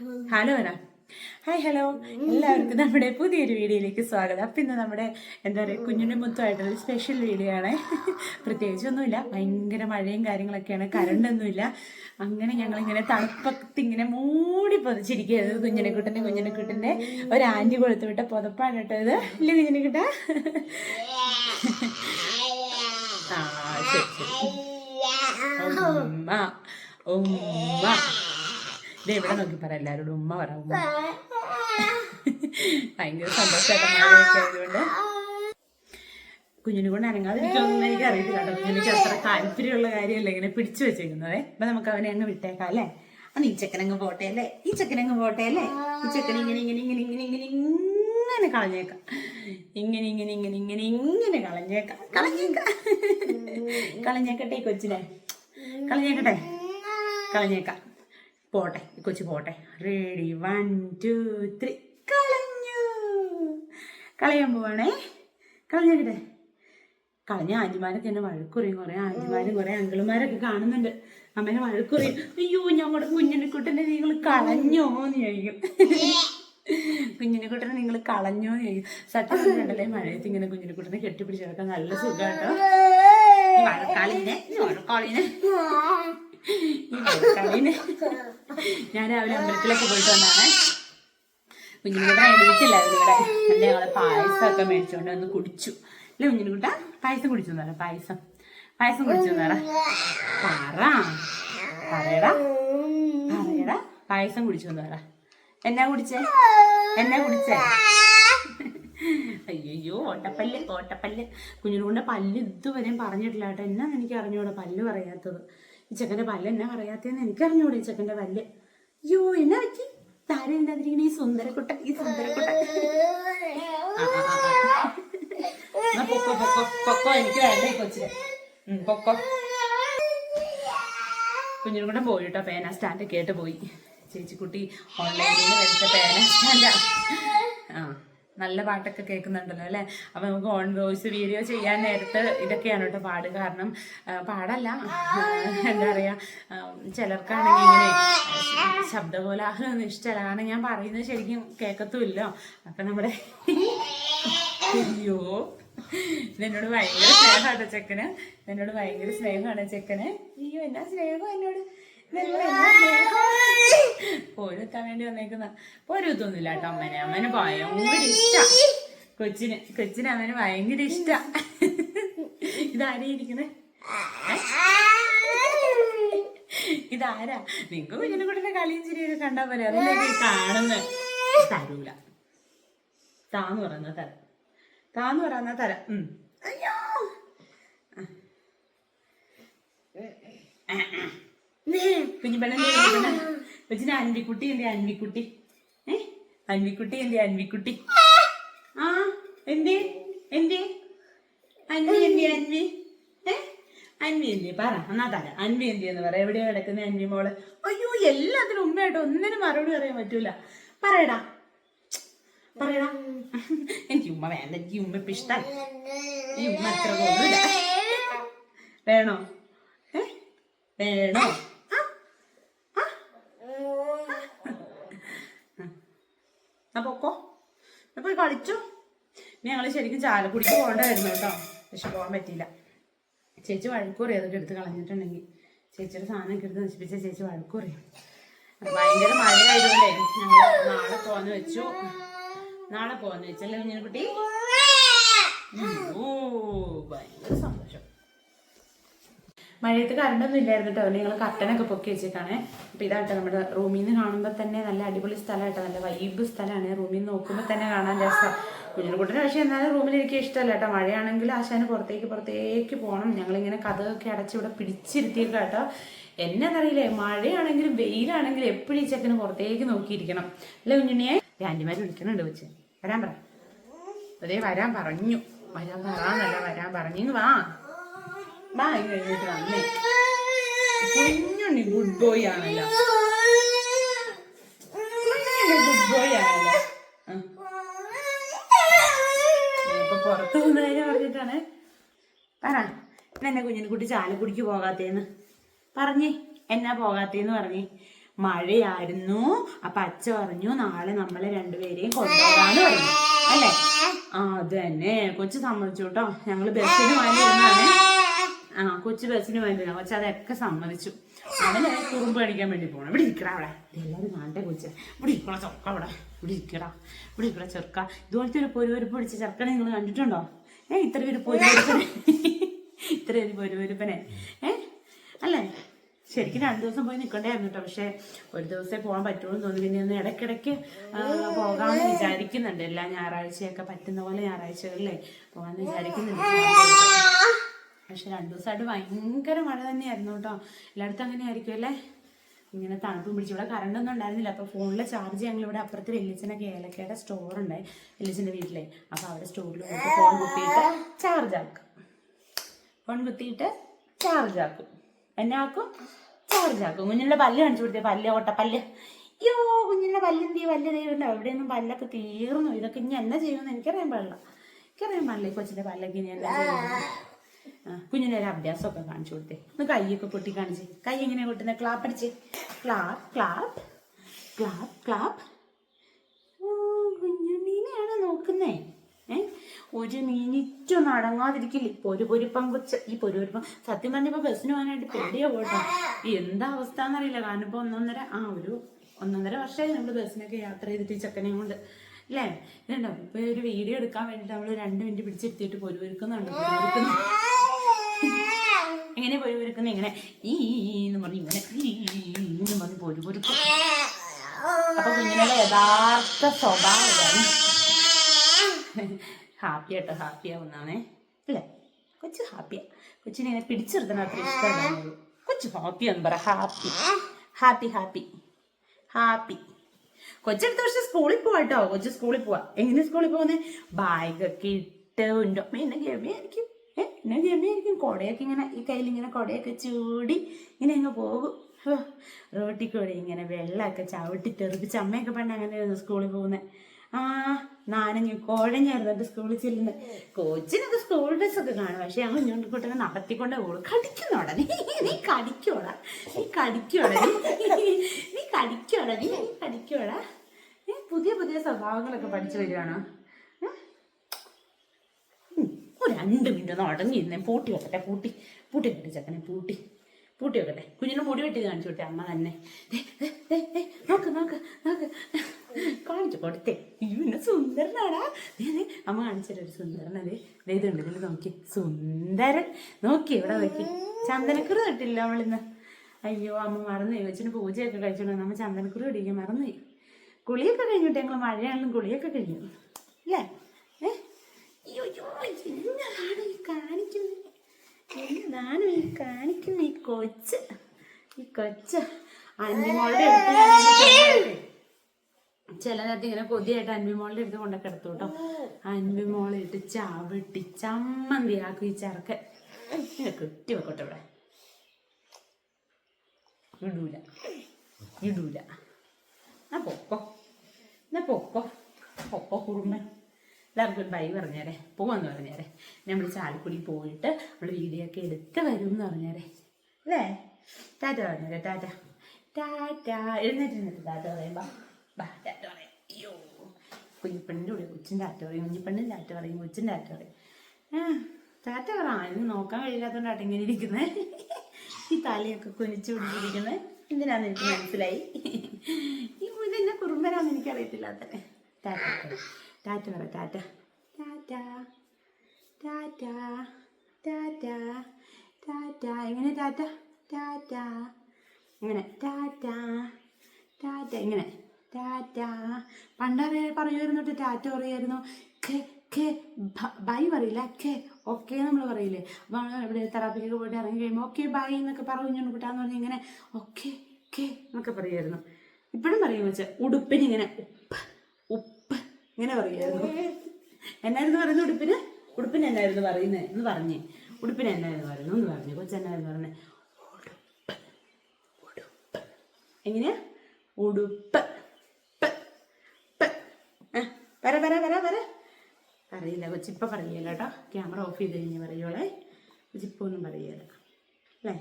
Hello അന hi hello എല്ലാവർക്കും നമ്മുടെ പുതിയൊരു വീഡിയോയിലേക്ക് സ്വാഗതം. അപ്പം ഇന്ന് നമ്മുടെ എന്താ പറയുക കുഞ്ഞിന്റെ മുത്തുമായിട്ടുള്ള സ്പെഷ്യൽ വീഡിയോ ആണ്. പ്രത്യേകിച്ചൊന്നുമില്ല. ഭയങ്കര മഴയും കാര്യങ്ങളൊക്കെയാണ്. കരണ്ടൊന്നുമില്ല അങ്ങനെ ഞങ്ങളിങ്ങനെ തണുപ്പത്തിങ്ങനെ മൂടി പൊതിച്ചിരിക്കുകയായിരുന്നു കുഞ്ഞിനെക്കുട്ടന്റെ കുഞ്ഞിനെക്കുട്ടന്റെ ഒരു ആന്റി കൊടുത്തു വിട്ട പുതപ്പാണ് കേട്ടത് ഇല്ലേ കുഞ്ഞിനെക്കുട്ട ആ ഉമ്മ ഉമ്മ. ഇത് എവിടെ നോക്കി പറ എല്ലാവരോടും ഉമ്മ പറ ഉമ്മ. ഭയങ്കര സന്തോഷമായിട്ട് ആയതുകൊണ്ട്. കുഞ്ഞിനെ കൊണ്ട് അനങ്ങാതിരിക്കാന്ന് എനിക്ക് അറിയില്ല കേട്ടോ. കുഞ്ഞിനെ അത്ര താല്പര്യമുള്ള കാര്യമല്ല ഇങ്ങനെ പിടിച്ചു വെച്ചേക്കുന്നത്. അപ്പൊ നമുക്ക് അവനെ അങ്ങ് വിട്ടേക്കാം അല്ലേ? അന്ന് ഈ ചെക്കനങ്ങ് പോട്ടെ അല്ലേ? ഈ ചെക്കനങ്ങ് പോട്ടെ അല്ലേ? ഈ ചെക്കൻ ഇങ്ങനെ ഇങ്ങനെ ഇങ്ങനെ ഇങ്ങനെ ഇങ്ങനെ ഇങ്ങനെ കളഞ്ഞേക്കാം. ഇങ്ങനെ ഇങ്ങനെ ഇങ്ങനെ ഇങ്ങനെ ഇങ്ങനെ കളഞ്ഞേക്കാം. കളഞ്ഞേക്കാം. കളഞ്ഞേക്കട്ടെ കൊച്ചിനെ. കളഞ്ഞേക്കട്ടെ. കളഞ്ഞേക്കാം. പോട്ടെ കൊച്ചു പോട്ടെ. റെഡി വൺ ടു ത്രീ കളഞ്ഞു. കളയാൻ പോവാണേ. കളഞ്ഞേക്കട്ടെ. കളഞ്ഞ ആന്റിമാരൊക്കെ എന്നെ വഴക്കുറിയും കുറെ ആന്റിമാരും കുറെ അങ്കിളുമാരൊക്കെ കാണുന്നുണ്ട്. അമ്മേനെ വഴക്കുറിയും അയ്യോ ഞങ്ങളുടെ കുഞ്ഞിനെ കുട്ടനെ നിങ്ങൾ കളഞ്ഞോ? എന്ന് ചോദിക്കും. കുഞ്ഞിനെ കുട്ടനെ നിങ്ങൾ കളഞ്ഞോ എന്ന് ചോദിക്കും. സത്യം കണ്ടല്ലേ മഴയത്ത് ഇങ്ങനെ കുഞ്ഞിനെ കുട്ടനെ കെട്ടിപ്പിടിച്ച് കിടക്കാൻ നല്ല സുഖാട്ടോ. കേട്ടോ മഴക്കാളിനെ ഞാൻ രാവിലെ അമ്പലത്തിലൊക്കെ പോയിട്ട് വന്നാണേ കുഞ്ഞിനുകുട്ട എഴുതിയിട്ടില്ല ഇവിടെ ഞങ്ങൾ പായസമൊക്കെ മേടിച്ചുകൊണ്ട് വന്ന് കുടിച്ചു. അല്ലെ കുഞ്ഞിനുകുട്ട പായസം കുടിച്ചു തരാം പായസം. പായസം കുടിച്ചു തരാം പറ പറയടാ പറയടാ. പായസം കുടിച്ചു തരാം എന്നാ കുടിച്ചേ? എന്നാ കുടിച്ചേ? അയ്യോ ഓട്ടപ്പല്ല് ഓട്ടപ്പല്ല്. കുഞ്ഞിനുകൊണ്ട് പല്ല് ഇതുവരെയും പറഞ്ഞിട്ടില്ല കേട്ടോ. എന്നാന്ന് എനിക്ക് അറിഞ്ഞൂടാ പല്ല് പറയാത്തത്. ഈ ചെക്കന്റെ പല്ല് എന്നെ പറയാത്തതെന്ന് എനിക്കറിഞ്ഞൂടെ ഈ ചെക്കന്റെ പല്ല് അയ്യോ എന്നാ പറ്റി? താരം എന്താതിരിക്കണ ഈ സുന്ദരക്കുട്ട ഈ സുന്ദരക്കുട്ട പൊക്കോ പോയി കേട്ടോ പേന സ്റ്റാൻഡ് കേട്ട് പോയി. ചേച്ചിക്കുട്ടി ഓൺലൈനിൽ മേടിച്ച പേന സ്റ്റാൻഡാ. ആ. നല്ല പാട്ടൊക്കെ കേൾക്കുന്നുണ്ടല്ലോ അല്ലേ? അപ്പം നമുക്ക് ഓൺ വോയിസ് വീഡിയോ ചെയ്യാൻ നേരത്ത് ഇതൊക്കെയാണ് കേട്ടോ പാട്. കാരണം പാടല്ല. എന്താ പറയുക ചിലർക്കാണെങ്കിൽ ഇങ്ങനെ ശബ്ദകോലാഹലം ഇഷ്ടമല്ലാണ് ഞാൻ പറയുന്നത് ശരിക്കും കേൾക്കത്തുമില്ലോ അപ്പം നമ്മുടെ അയ്യോ എന്നോട് ഭയങ്കര സ്നേഹമാണ് ചെക്കന്. എന്നോട് ഭയങ്കര സ്നേഹമാണ് ചെക്കന്. അയ്യോ എന്നാ സ്നേഹം എന്നോട്? പോരുത്താൻ വേണ്ടി വന്നേക്കുന്ന. പോരുത്തൊന്നുമില്ല കേട്ടോ അമ്മനെ. അമ്മന് ഭയങ്കര ഇഷ്ട. കൊച്ചിന് കൊച്ചിന് അമ്മന് ഭയങ്കര ഇഷ്ട. ഇതാരേ ഇരിക്കണേ ഇതാരാ? നിങ്ങക്ക് കുഞ്ഞിനെ കൂടെ കളിയും ചിരിയൊക്കെ കണ്ടാ പോലെ അതല്ലേ കാണുന്ന. തരൂല. താന്ന് പറയുന്ന തര. താന്ന് പറയുന്ന തര. ഉം. അയ്യോ. കുഞ്ഞിപ്പെണ്ണ കൊച്ചിന് അൻവിക്കുട്ടി എന്റെ അൻവിക്കുട്ടി. ഏ? അൻവിക്കുട്ടി എന്റെ അൻവിക്കുട്ടി. ആ എന്തേ? എന്തേ? അൻവി എന്റെ അൻവി. അൻവി എന്തേ പറ എന്നാ തര അൻവി എന്തിയെന്ന് പറ എവിടെയാ കിടക്കുന്ന അൻവി മോൾ? അയ്യോ എല്ലാത്തിനും ഉമ്മയായിട്ട് ഒന്നിനും മറുപടി പറയാൻ പറ്റൂല. പറയടാ. പറയടാ. എനിക്ക് ഉമ്മ വേണ്ട. എനിക്ക് ഉമ്മ ഇപ്പൊ ഇഷ്ടം ഈ ഉമ്മ അത്ര വേണോ? ഏ? വേണോ ആ? ആ? ആ പൊക്കോ? എന്നാ പോയി കളിച്ചു? ഞങ്ങൾ ശരിക്കും ചാലക്കുടിക്ക് പോകണ്ടായിരുന്നു കേട്ടോ. പക്ഷെ പോകാൻ പറ്റിയില്ല. ചേച്ചി വഴക്കൂറി അതൊക്കെ എടുത്ത് കളഞ്ഞിട്ടുണ്ടെങ്കിൽ. ചേച്ചിയുടെ സാധനമൊക്കെ എടുത്ത് നശിപ്പിച്ച ചേച്ചി വഴക്കൂറി ഭയങ്കര മഴയായതുകൊണ്ടേ ഞങ്ങൾ നാളെ പോകാന്ന് വെച്ചു. നാളെ പോകാന്ന് വെച്ചല്ലേ കുഞ്ഞിനെ കുട്ടി? ഓ ഭയങ്കര സന്തോഷം. മഴയത്ത് കറണ്ടൊന്നും ഇല്ലായിരുന്നു കേട്ടോ നിങ്ങൾ കട്ടനൊക്കെ പൊക്കി വെച്ചിട്ടാണ്. അപ്പോൾ ഇതാട്ടോ നമ്മുടെ റൂമിൽ നിന്ന് കാണുമ്പോൾ തന്നെ നല്ല അടിപൊളി സ്ഥലമായിട്ടോ നല്ല വൈബ് സ്ഥലമാണ് റൂമിൽ നിന്ന് നോക്കുമ്പോൾ തന്നെ കാണാൻ രസം. കുഞ്ഞിനെക്കുട്ടിന് പക്ഷേ എന്നാലും റൂമിൽ എനിക്ക് ഇഷ്ടമല്ല കേട്ടോ മഴയാണെങ്കിൽ ആശാന് പുറത്തേക്ക് പുറത്തേക്ക് പോകണം ഞങ്ങളിങ്ങനെ കഥകൊക്കെ അടച്ച് ഇവിടെ പിടിച്ചിരുത്തിയേക്കാം കേട്ടോ എന്നറിയില്ലേ മഴയാണെങ്കിലും വെയിലാണെങ്കിലും എപ്പോഴും ഈ ചെക്കന് പുറത്തേക്ക് നോക്കിയിരിക്കണം. അല്ലേ കുഞ്ഞുണ്ണിയെ ആന്റിമാർ വിളിക്കണുണ്ട് വെച്ച് വരാൻ പറ. അതേ വരാൻ പറഞ്ഞു. വരാൻ പറയാന്നല്ല വരാൻ പറഞ്ഞു. വാ. ഇങ്ങ് എഴുന്നേറ്റ് വന്നേ കുഞ്ഞുണ്ണി ഗുഡ് ബോയ് ആണല്ലോ. ഗുഡ് ബോയ് ആണല്ലോ. ഇപ്പൊ പുറത്ത് പോകുന്ന കാര്യം പറഞ്ഞിട്ടാണ്. പറ എന്നെ കുഞ്ഞിനെ കുട്ടി ചാലക്കുടിക്ക് പോകാത്തേന്ന്. പറഞ്ഞേ എന്നാ പോകാത്തേന്ന് പറഞ്ഞേ. മഴയായിരുന്നു അപ്പൊ അച്ഛ പറഞ്ഞു നാളെ നമ്മളെ രണ്ടുപേരെയും കൊണ്ടുപോകാന്ന് പറഞ്ഞു. അല്ലേ? ആ അത് തന്നെ. കൊച്ചു സമ്മതിച്ചു കേട്ടോ. ഞങ്ങൾ ബസ്സിന് ആ കൊച്ചു ബസ്സിന് വേണ്ടിയാണ് കൊച്ചു അതൊക്കെ സമ്മതിച്ചു. അവന് കുറുമ്പ് കാണിക്കാൻ വേണ്ടി പോകണം ഇവിടെ ഇരിക്കടാ അവിടെ. എല്ലാവരും കാണട്ടെ കൊച്ചു. ഇവിടെ ഇരിക്കണ ചെറുക്ക അവിടെ. ഇവിടെ ഇരിക്കടാ. ഇവിടെ ഇരിക്കണ ചെറുക്ക. ഇതുപോലത്തെ ഒരു പൊരുവരുപ്പ് പിടിച്ച ചെറുക്കനെ നിങ്ങൾ കണ്ടിട്ടുണ്ടോ? ഏ ഇത്ര ഒരു പൊരുവരുപ്പനെ ഇത്ര ഒരു പൊരുവരുപ്പനെ. ഏ അല്ലേ? ശരിക്കും രണ്ടു ദിവസം പോയി നിൽക്കണ്ടായിരുന്നു കേട്ടോ. പക്ഷെ ഒരു ദിവസമേ പോകാൻ പറ്റുള്ളൂ തോന്നി. പിന്നെ ഒന്ന് ഇടയ്ക്കിടയ്ക്ക് പോകാമെന്ന് വിചാരിക്കുന്നുണ്ട്. എല്ലാ ഞായറാഴ്ചയൊക്കെ പറ്റുന്ന പോലെ ഞായറാഴ്ചകളിലേ പോകാമെന്ന് വിചാരിക്കുന്നുണ്ട്. പക്ഷെ രണ്ടു ദിവസമായിട്ട് ഭയങ്കര മഴ തന്നെയായിരുന്നു കേട്ടോ. എല്ലായിടത്തും അങ്ങനെ ആയിരിക്കും അല്ലേ? ഇങ്ങനെ തണുപ്പും പിടിച്ചു. ഇവിടെ കറണ്ട് ഒന്നും ഉണ്ടായിരുന്നില്ല. അപ്പോൾ ഫോണിലെ ചാർജ് ഞങ്ങൾ ഇവിടെ അപ്പുറത്ത് വെല്ലിച്ചനൊക്കെ ഏലക്കയുടെ സ്റ്റോർ ഉണ്ടായി വെല്ലിച്ചന്റെ വീട്ടിലെ. അപ്പോൾ അവിടെ സ്റ്റോറിൽ ഫോൺ കുത്തിയിട്ട് ചാർജ് ആക്കും. ഫോൺ കുത്തിയിട്ട് ചാർജ് ആക്കും. എന്നെ ആക്കും? ചാർജ് ആക്കും. കുഞ്ഞിന്റെ പല്ല് കാണിച്ചു കൊടുത്തേ. പല്ല് ഓട്ട പല്ല് അയ്യോ കുഞ്ഞിന്റെ പല്ല് എന്ത് ചെയ്യും? പല്ല് അവിടെ ഒന്നും പല്ലൊക്കെ തീർന്നു. ഇതൊക്കെ ഇനി എന്നാ ചെയ്യുമെന്ന് എനിക്കറിയാൻ പാടില്ല. എനിക്കറിയാൻ പാടില്ല ഈ കൊച്ചിന്റെ പല്ലൊക്കെ ഇനി എന്താ ചെയ്യുന്നത് കുഞ്ഞിന് ഒരു അഭ്യാസമൊക്കെ കാണിച്ചു കൊടുത്തേ. ഒന്ന് കൈയൊക്കെ കൊട്ടി കാണിച്ച്. കൈ എങ്ങനെയാ കൊട്ടുന്നത് ക്ലാപ്പ് അടിച്ച്. ക്ലാപ്പ് ക്ലാപ്പ് ക്ലാപ്പ് ക്ലാപ്പ് ഓ മീനെയാണ് നോക്കുന്നേ? ഏ? ഒരു മീനിറ്റൊന്നും അടങ്ങാതിരിക്കില്ല? പൊരു പൊരുപ്പം ഈ പൊരുപൊരുപ്പം. സത്യം പറഞ്ഞപ്പോ ബസ്സിന് പോകാനായിട്ട് പേടിയാ പോട്ടോ. എന്താ അവസ്ഥ എന്നറിയില്ല കാരണം ഇപ്പൊ ഒന്നൊന്നര ആ ഒരു ഒന്നൊന്നര വർഷമായി നമ്മൾ ബസ്സിനൊക്കെ യാത്ര ചെയ്തിട്ട് ഈ ചെക്കനെയും കൊണ്ട്. അല്ലേ ഇതുണ്ടോ? ഒരു വീഡിയോ എടുക്കാൻ വേണ്ടിട്ട് നമ്മൾ രണ്ട് മിനിറ്റ് പിടിച്ചെടുത്തിട്ട് പൊരുപൊരുക്കുന്നുണ്ട്. പൊരുപൊരുക്കുന്നു പോയി പൊരുക്കുന്ന ഇങ്ങനെ ഈ എന്ന് പറഞ്ഞ് ഇങ്ങനെ ഈ എന്ന് പറഞ്ഞ് പൊരുപൊരുക്കും അപ്പൊ കുഞ്ഞിനുള്ള യഥാർത്ഥ സ്വഭാവം. ഹാപ്പി ആട്ടോ ഹാപ്പി ആവുന്നാണേ. അല്ലേ കൊച്ചു ഹാപ്പിയാ കൊച്ചിനെ ഇങ്ങനെ പിടിച്ചെടുത്തണം അത്ര ഇഷ്ടമല്ല. കൊച്ചു ഹാപ്പി എന്ന് പറ ഹാപ്പി ഹാപ്പി ഹാപ്പി ഹാപ്പി കൊച്ചടുത്ത വർഷം സ്കൂളിൽ പോവാ കേട്ടോ കൊച്ചു സ്കൂളിൽ പോവാ. എങ്ങനെ സ്കൂളിൽ പോകുന്നേ ബാഗൊക്കെ ഇട്ട് ഉണ്ടോ എന്നെ ഗമിയായിരിക്കും എന്നെ ഗമിയായിരിക്കും കുടയൊക്കെ ഇങ്ങനെ ഈ കയ്യിൽ ഇങ്ങനെ കുടയൊക്കെ ചൂടി ഇങ്ങനെ അങ്ങ് പോകും. റോട്ടിൽ കൂടെ ഇങ്ങനെ വെള്ളമൊക്കെ ചവിട്ടി തെറിപ്പിച്ച് അമ്മയൊക്കെ പണ്ട് അങ്ങനെയായിരുന്നു സ്കൂളിൽ പോകുന്നത് ആ നാനഞ്ഞു കുഴഞ്ഞായിരുന്നു സ്കൂളിൽ ചെല്ലുന്നത് കോച്ചിനൊക്കെ സ്കൂൾ ഡ്രസ്സൊക്കെ കാണും. പക്ഷെ ഞങ്ങൾ ഞൊണ്ടിക്കൊട്ടൊക്കെ നടത്തിക്കൊണ്ടേ പോകും കടിക്കുന്നോടാ നീ നീ കടിക്കോടാ. നീ കടിക്കോടാ നീ കടിക്കോടാ നീ കടിക്കോടാ. നീ പുതിയ പുതിയ സ്വഭാവങ്ങളൊക്കെ പഠിച്ചു വരികയാണോ? ഒരു രണ്ട് മിനിറ്റ് ഒന്ന് അടങ്ങിയിരുന്നേ പൂട്ടി വെക്കട്ടെ പൂട്ടി. പൂട്ടി വെക്കട്ടെ ചക്കനെ പൂട്ടി. പൂട്ടി വെക്കട്ടെ. കുഞ്ഞിനെ മുടി വെട്ടി കാണിച്ചു വിട്ടെ അമ്മ തന്നെ. നോക്ക് നോക്ക് നോക്ക്. കാണിച്ചു കൊടുത്തേ. ഇവനെ സുന്ദരനാടാ. അമ്മ കാണിച്ചൊരു സുന്ദരനത് ദേ. ഇതുണ്ട് ഇതിൽ നോക്കി. സുന്ദരൻ. നോക്കി ഇവിടെ നോക്കി. ചന്ദനക്കുറി തൊട്ടില്ല അവളിന്ന്. അയ്യോ അമ്മ മറന്നു വെച്ചിന് പൂജയൊക്കെ കഴിച്ചോണ്ട് നമ്മ ചന്ദനക്കുറി ഇടിക്കും മറന്നു കുളിയൊക്കെ കഴിഞ്ഞിട്ട് ഞങ്ങൾ മഴയാണെങ്കിലും കുളിയൊക്കെ കഴിഞ്ഞു. അല്ലേ? എന്നതാണ് ഈ കാണിക്കുന്നത് എന്നതാണ് ഈ കാണിക്കുന്ന ഈ കൊച്ച്. ഈ കൊച്ച്. ഞാൻ ചില നേരത്തെ ഇങ്ങനെ കൊതിയായിട്ട് അൻവിമോളുടെ അടുത്ത് കൊണ്ടൊക്കെ എടുത്തു കേട്ടോ അൻപിമോളെ ഇട്ട് ചവിട്ടി ചമ്മന്തിയാക്കും ഈ ഇങ്ങനെ കെട്ടി വെക്കട്ടെ ഇവിടെ. ഇടൂല. ഇടൂല. എന്നാ പൊക്കോ. എന്നാ പൊക്കോ. പൊക്കോ കുറുമ്പൻ എല്ലാവർക്കും ബൈ പറഞ്ഞേരെ. പോവാന്ന് പറഞ്ഞേരെ. നമ്മൾ ചാലക്കുടി പോയിട്ട് നമ്മൾ വീഡിയോ ഒക്കെ എടുത്ത് വരും എന്ന് പറഞ്ഞേരെ. അല്ലേ? ടാറ്റ പറഞ്ഞേരെ ടാറ്റ. ടാറ്റ. എഴുന്നേറ്റ് ടാറ്റ പറയുമ്പോ ബാ ടാറ്റ പറയാം. അയ്യോ. കുഞ്ഞിപ്പെണ്ണിന്റെ കൂടെ കൊച്ചിൻ ടാറ്റ പറയും. കുഞ്ഞിപ്പെണ്ണിന് ടാറ്റ പറയും. കൊച്ചിൻ ടാറ്റ പറയും. ടാറ്റ പറ. ആരും നോക്കാൻ കഴിയാത്തതുകൊണ്ട് ഇങ്ങനെ ഇരിക്കുന്നത് ഈ തലയൊക്കെ കുനിച്ചു പിടിച്ചിരിക്കുന്നത് എന്തിനാന്ന് എനിക്ക് മനസ്സിലായി? ഈ ഇതെന്നെ കുറുമ്പനാന്ന് എനിക്കറിയത്തില്ല അത്ര ടാറ്റ പറ. ടാറ്റ. പറ ടാറ്റ ടാറ്റ ടാറ്റ ടാറ്റ. ടാറ്റ എങ്ങനെ ടാറ്റ? ടാറ്റ. ഇങ്ങനെ. ടാറ്റ ടാറ്റ. ഇങ്ങനെ. ടാറ്റ. പണ്ടറിയ പറയുമായിരുന്നു ട്ടോ, ടാറ്റ പറയുമായിരുന്നു. ഖെ ഖെ ഭ- ബൈ പറയില്ല? ഖെ ഓക്കെ നമ്മൾ പറയില്ലേ? അപ്പോൾ ഇവിടെ തെറാപ്പിക്കൊക്കെ പോയിട്ട് ഇറങ്ങി കഴിയുമ്പോൾ ഓക്കെ ബൈ എന്നൊക്കെ പറഞ്ഞു കുട്ടാന്ന് പറഞ്ഞ് ഇങ്ങനെ ഓക്കെ ഖെ എന്നൊക്കെ പറയുമായിരുന്നു. ഇപ്പോഴും പറയും വെച്ചാൽ ഉടുപ്പിന് ഇങ്ങനെ ഉപ്പ് ഉപ്പ് ഇങ്ങനെ പറയുമായിരുന്നു എന്നായിരുന്നു പറയുന്നത്? ഉടുപ്പിന്? ഉടുപ്പിന് എന്നായിരുന്നു പറയുന്നത്? എന്ന് പറഞ്ഞു. ഉടുപ്പിന് എന്നായിരുന്നു പറയുന്നു എന്ന് പറഞ്ഞു. കൊച്ചെന്നായിരുന്നു പറഞ്ഞത് എങ്ങനെയാ? ഉടുപ്പ്. വര വര വര വര. പറയില്ല കൊച്ചിപ്പ പറയല്ല കേട്ടോ. ക്യാമറ ഓഫ് ചെയ്ത് കഴിഞ്ഞ് പറയുവോളെ കൊച്ചിപ്പൊന്നും പറയല അല്ലേ?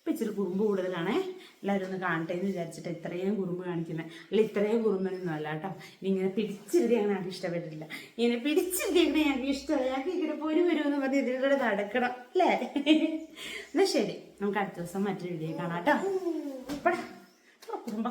ഇപ്പം ഇച്ചിരി കുറുമ്പ് കൂടുതലാണേ. എല്ലാവരും ഒന്ന് കാണട്ടെ എന്ന് വിചാരിച്ചിട്ട് ഇത്രയും കുറുമ്പ് കാണിക്കുന്നത് അല്ല ഇത്രയും കുറുമ്പനൊന്നും അല്ല കേട്ടോ. ഇങ്ങനെ പിടിച്ചിരുത്തി അങ്ങനെ ആർക്കും ഇഷ്ടപ്പെട്ടില്ല ഇങ്ങനെ പിടിച്ചിരുത്തിയിട്ട് ഞങ്ങൾക്ക് ഇഷ്ടമല്ല. ഞങ്ങൾക്ക് ഇങ്ങനെ പൊരു വരുമെന്ന് പറഞ്ഞ് ഇതിലൂടെ നടക്കണം അല്ലേ? എന്നാ ശരി നമുക്ക് അടുത്ത ദിവസം മറ്റൊരു വീഡിയോ കാണാം കേട്ടോ. കുറുമ്പ.